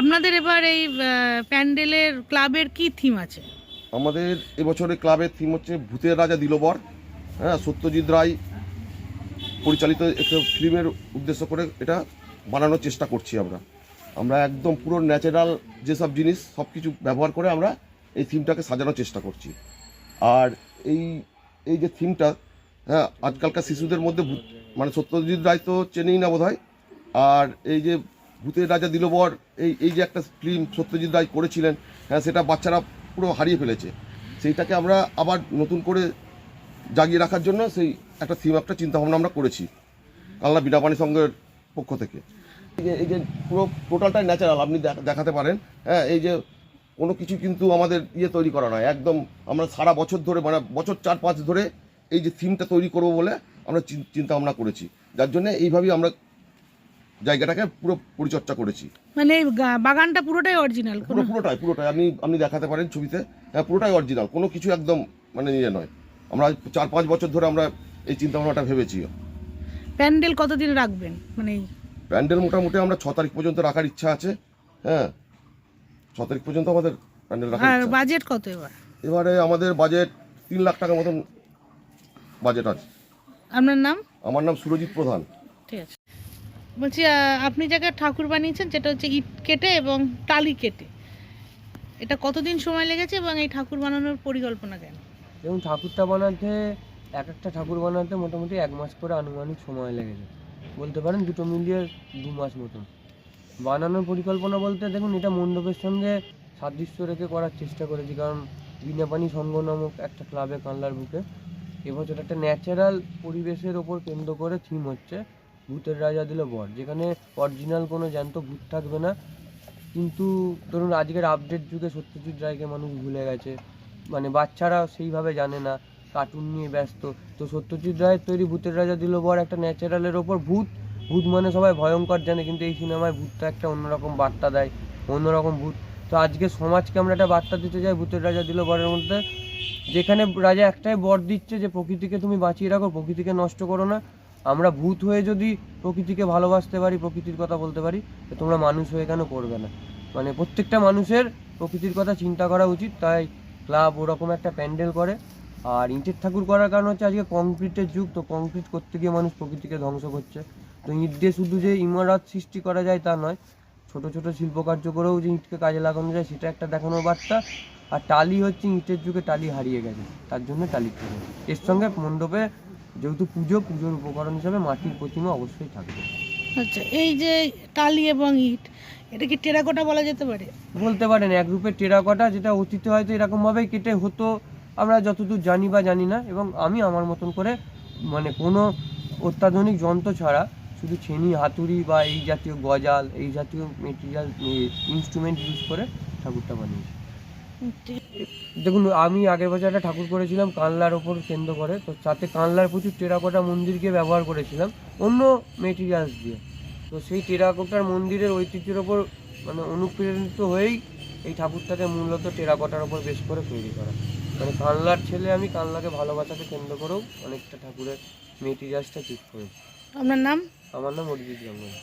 আপনাদের এবার এই প্যান্ডেলের ক্লাবের কি থিম আছে? আমাদের এবছরের ক্লাবের থিম হচ্ছে ভূতের রাজা দিলবর। হ্যাঁ সত্যজিৎ রায় পরিচালিত একটা ফিল্মের উদ্দেশ্য করে এটা বানানোর চেষ্টা করছি আমরা। আমরা একদম পুরো ন্যাচারাল যেসব জিনিস সব কিছু ব্যবহার করে আমরা এই থিমটাকে সাজানোর চেষ্টা করছি। আর এই এই যে থিমটা হ্যাঁ আজকালকার শিশুদের মধ্যে মানে সত্যজিৎ রায় তো চেনেই না বোধ আর এই যে ভূতের রাজা দিলবর, এই এই যে একটা ফিল্ম সত্যজিৎ রায় করেছিলেন হ্যাঁ সেটা বাচ্চারা পুরো হারিয়ে ফেলেছে। সেইটাকে আমরা আবার নতুন করে জাগিয়ে রাখার জন্য সেই একটা থিম একটা চিন্তাভাবনা আমরা করেছি, কালনা বিনাপানি সংঘের পক্ষ থেকে। এই যে পুরো টোটালটাই ন্যাচারাল আপনি দেখ- দেখাতে পারেন হ্যাঁ এই যে কোনো কিছু কিন্তু আমাদের ইয়ে তৈরি করা নয়, একদম আমরা সারা বছর ধরে মানে বছর চার পাঁচ ধরে এই যে থিমটা তৈরি করব বলে আমরা চিন- চিন্তা ভাবনা করেছি। যার জন্য এইভাবেই আমরা জায়গাটাকে পুরো পরিচর্যা করেছি। মানে এই গা- বাগানটা পুরোটাই অরিজিনাল পুরো পুরোটাই পুরোটাই। আপনি আপনি দেখাতে পারেন ছবিতে। হ্যাঁ পুরোটাই অরিজিনাল কোনো কিছু একদম মানে ইয়ে নয়। আমরা চার পাঁচ বছর ধরে আমরা এই চিন্তা ভাবনাটা ভেবেছি প্যান্ডেল কতদিন রাখবেন? মানে এই- প্যান্ডেল মোটামুটি আমরা ছ তারিখ পর্যন্ত রাখার ইচ্ছা আছে। হ্যাঁ ছ তারিখ পর্যন্ত আমাদের প্যান্ডেল রাখার আর ইচ্ছা বাজেট কত এবার? এবারে আমাদের বাজেট তিন লাখ টাকার মতন বাজেট আছে। আপনার নাম? আমার নাম সুরজিৎ প্রধান। ঠিক আছে। বলছি আপনি জায়গায় ঠাকুর বানিয়েছেন যেটা হচ্ছে ইট কেটে এবং টালি কেটে। এটা কতদিন সময় লেগেছে এবং এই ঠাকুর বানানোর পরিকল্পনা কেন? এবং ঠাকুরটা বানাতে, এক একটা ঠাকুর বানাতে মোটামুটি এক মাস করে আনুমানিক সময় লেগেছে। বলতে পারেন দুটো মিলিয়ে দু মাস মতন। বানানোর পরিকল্পনা বলতে, দেখুন, এটা মণ্ডপের সঙ্গে সাদৃশ্য রেখে করার চেষ্টা করেছি, কারণ বিনাপানি সংঘ নামক একটা ক্লাবে কানলার বুকে। এবছর একটা ন্যাচারাল পরিবেশের ওপর কেন্দ্র করে থিম হচ্ছে। ভূতের রাজা দিল বর, যেখানে অরিজিনাল কোনো জ্যান্ত ভূত থাকবে না। কিন্তু ধরুন আজকের আপডেট যুগে সত্যজিৎ রায়কে মানুষ ভুলে গেছে। মানে বাচ্চারা সেইভাবে জানে না কার্টুন নিয়ে ব্যস্ত। তো সত্যজিৎ রায়ের তৈরি ভূতের রাজা দিল বর একটা ন্যাচারালের ওপর। ভূত ভূত মানে সবাই ভয়ঙ্কর জানে, কিন্তু এই সিনেমায় ভূতটা একটা অন্যরকম বার্তা দেয়, অন্যরকম ভূত। তো আজকে সমাজকে আমরা একটা বার্তা দিতে চাই ভূতের রাজা দিল বরের মধ্যে, যেখানে রাজা একটাই বর দিচ্ছে যে প্রকৃতিকে তুমি বাঁচিয়ে রাখো, প্রকৃতিকে নষ্ট করো না। আমরা ভূত হয়ে যদি প্রকৃতিকে ভালোবাসতে পারি, প্রকৃতির কথা বলতে পারি তোমরা মানুষ হয়ে কেন করবে না? মানে প্রত্যেকটা মানুষের প্রকৃতির কথা চিন্তা করা উচিত, তাই ক্লাব ওরকম একটা প্যান্ডেল করে। আর ইঁটের ঠাকুর করার কারণ হচ্ছে আজকে কংক্রিটের যুগ, তো কংক্রিট করতে গিয়ে মানুষ প্রকৃতিকে ধ্বংস করছে। তো ইঁট দিয়ে শুধু যে ইমারত সৃষ্টি করা যায় তা নয়, ছোট ছোট শিল্পকার্য করেও যে ইঁটকে কাজে লাগানো যায়, সেটা একটা দেখানোর বার্তা। আর টালি হচ্ছে ইঁটের যুগে টালি হারিয়ে গেছে, তার জন্য টালি এর সঙ্গে মণ্ডপে যেহেতু পুজো পুজোর উপকরণ হিসাবে মাটির প্রতিমা অবশ্যই থাকবে। আচ্ছা এই যে টালি এবং ইট এটা কি টেরাকোটা বলা যেতে পারে? বলতে পারেন এক রূপের টেরাকোটা যেটা অতীতে হয়তো এরকমভাবেই কেটে হতো আমরা যতদূর জানি বা জানি না এবং আমি আমার মতন করে মানে কোনো অত্যাধুনিক যন্ত্র ছাড়া শুধু ছেনি হাতুড়ি বা এই জাতীয় গজাল এই জাতীয় মেটেরিয়াল ইনস্ট্রুমেন্ট ইউজ করে ঠাকুরটা বানিয়েছি। দেখুন আমি আগের বছর একটা ঠাকুর করেছিলাম কানলার ওপর কেন্দ্র করে। তো তাতে কানলার প্রচুর টেরাকোটা মন্দিরকে ব্যবহার করেছিলাম অন্য মেটেরিয়ালস দিয়ে। তো সেই টেরাকোটার মন্দিরের ঐতিহ্যের ওপর মানে অনুপ্রেরিত হয়েই এই ঠাকুরটাকে মূলত টেরাকোটার ওপর বেশ করে তৈরি করা। মানে কানলার ছেলে আমি কানলাকে ভালোবাসাকে কেন্দ্র করেও অনেকটা ঠাকুরের মেটেরিয়ালসটা চুজ করেছি। আপনার নাম? আমার নাম অরিজিৎ গাঙ্গুলি